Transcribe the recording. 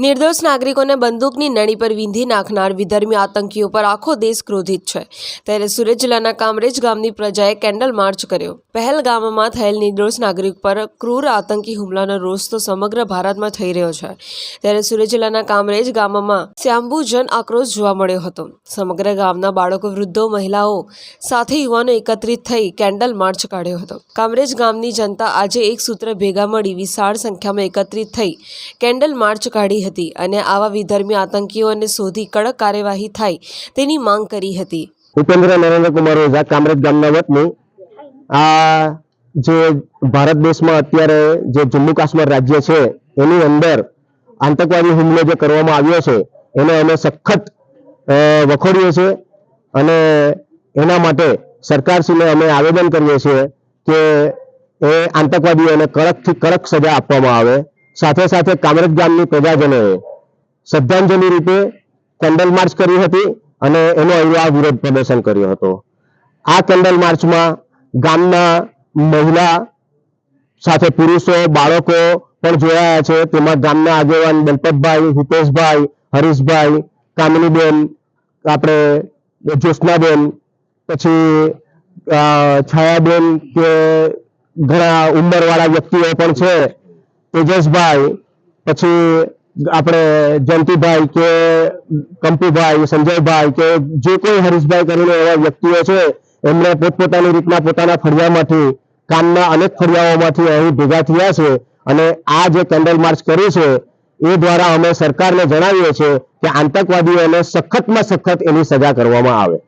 નિર્દોષ નાગરિકોને બંદૂકની નળી પર વીંધી નાખનાર વિધર્મી આતંકીઓ પર આખો દેશ ક્રોધિત છે. ત્યારે સુરત જિલ્લાના કામરેજ ગામની પ્રજાએ કેન્ડલ માર્ચ કર્યો. પહેલગામમાં થયેલ નિર્દોષ નાગરિક પર ક્રૂર આતંકી હુમલાનો રોષ તો સમગ્ર ભારતમાં થઈ રહ્યો છે. ત્યારે સુરત જિલ્લાના કામરેજ ગામમાં શ્યાંબુ જન આક્રોશ જોવા મળ્યો હતો. સમગ્ર ગામના બાળકો, વૃદ્ધો, મહિલાઓ સાથે યુવાનો એકત્રિત થઈ કેન્ડલ માર્ચ કાઢ્યો હતો. કામરેજ ગામની જનતા આજે એક સૂત્ર ભેગા મળી વિશાળ સંખ્યામાં એકત્રિત થઈ કેન્ડલ માર્ચ કાઢી હતી. અને આવા વિધર્મી આતંકીઓને શોધી કડક કાર્યવાહી થાય તેની માંગ કરી હતી. ઉપેન્દ્ર નરેન્દ્રકુમાર ઓઝા કામરેજ ગામના વતની આ જે ભારત દેશમાં અત્યારે જે જમ્મુ કાશ્મીર રાજ્ય છે, એની અંદર આતંકવાદી હુમલો જે કરવામાં આવ્યો છે, એને અમે સખત વખોડીએ છીએ અને એના માટે સરકારશ્રીને અમે આવેદન કરીએ છીએ કે એ આતંકવાદીઓને કડકથી કડક સજા આપવામાં આવે. સાથે સાથે કામરેજ ગામની પ્રજાજનોએ શ્રદ્ધાંજલિ રૂપે કેન્ડલ માર્ચ કરી હતી અને એનો અહીંયા વિરોધ પ્રદર્શન કર્યો હતો. આ કેન્ડલ માર્ચમાં ગામના મહિલા સાથે પુરુષો, બાળકો પણ જોડાયા છે. તેમાં ગામના આગેવાન દલપતભાઈ, હિતેશભાઈ, હરીશભાઈ કામિનીબેન આપણે જ્યોત્સનાબેન, પછી છાયાબેન કે ઘણા ઉંમરવાળા વ્યક્તિઓ પણ છે. તેજસભાઈ, પછી આપણે જયંતિભાઈ કે કંપુભાઈ, સંજયભાઈ કે જે કોઈ હરીશભાઈ કરીને એવા વ્યક્તિઓ છે એમણે પોતપોતાની રીતના પોતાના ફળિયામાંથી, કામના અનેક ફળિયાઓમાંથી અહીં ભેગા થયા છે અને આ જે કેન્ડલ માર્ચ કર્યું છે, એ દ્વારા અમે સરકારને જણાવીએ છીએ કે આતંકવાદીઓને સખતમાં સખત એની સજા કરવામાં આવે.